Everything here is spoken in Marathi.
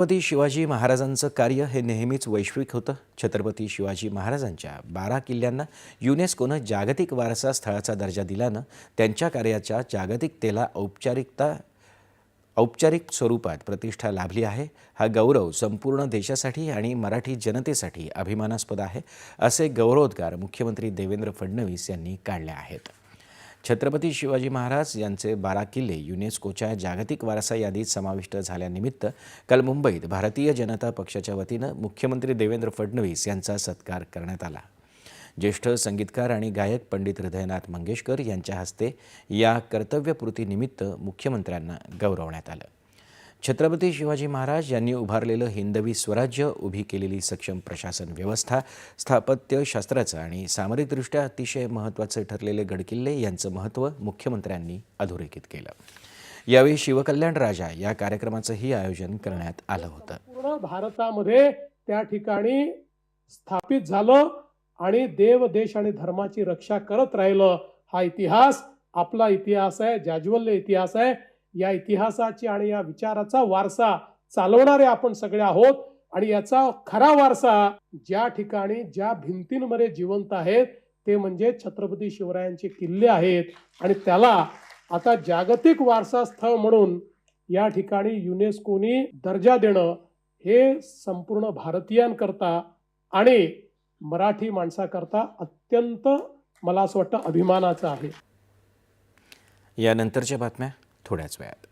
छत्रपती शिवाजी महाराजांचं कार्य हे नेहमीच वैश्विक होतं. छत्रपती शिवाजी महाराजांच्या बारा किल्ल्यांना युनेस्कोनं जागतिक वारसा स्थळाचा दर्जा दिल्यानं त्यांच्या कार्याच्या जागतिकतेला औपचारिकता औपचारिक स्वरूपात प्रतिष्ठा लाभली आहे. हा गौरव संपूर्ण देशासाठी आणि मराठी जनतेसाठी अभिमानास्पद आहे असे गौरवोद्गार मुख्यमंत्री देवेंद्र फडणवीस यांनी काढले आहेत. छत्रपती शिवाजी महाराज यांचे बारा किल्ले युनेस्कोच्या जागतिक वारसा यादीत समाविष्ट झाल्यानिमित्त काल मुंबईत भारतीय जनता पक्षाच्या वतीनं मुख्यमंत्री देवेंद्र फडणवीस यांचा सत्कार करण्यात आला. ज्येष्ठ संगीतकार आणि गायक पंडित हृदयनाथ मंगेशकर यांच्या हस्ते या कर्तव्यपूर्तीनिमित्त मुख्यमंत्र्यांना गौरवण्यात आलं. छत्रपती शिवाजी महाराज यांनी उभारलेलं हिंदवी स्वराज्य उभी केलेली सक्षम प्रशासन व्यवस्था स्थापत्यशास्त्राचं आणि सामरिकदृष्ट्या अतिशय महत्त्वाचे ठरलेले गडकिल्ले यांचं महत्त्व मुख्यमंत्र्यांनी अधोरेखित केलं. यावेळी शिवकल्याण राजा या कार्यक्रमाचंही आयोजन करण्यात आलं होतं. पूर्ण भारतामध्ये त्या ठिकाणी स्थापित झालं आणि देव देश आणि धर्माची रक्षा करत राहिलं हा इतिहास. आपला इतिहास आहे जाज्वल्य इतिहास आहे. या इतिहासाची आणि या विचाराचा वारसा चालवणारे आपण सगळे आहोत. आणि याचा खरा वारसा ज्या ठिकाणी ज्या भिंतींमध्ये जिवंत आहेत ते म्हणजे छत्रपती शिवरायांचे किल्ले आहेत. आणि त्याला आता जागतिक वारसा स्थळ म्हणून या ठिकाणी युनेस्कोनी दर्जा देणं हे संपूर्ण भारतीयांकरता आणि मराठी माणसाकरता अत्यंत मला असं वाटतं अभिमानाचं आहे. यानंतरच्या बातम्या. थोड्याच वेळात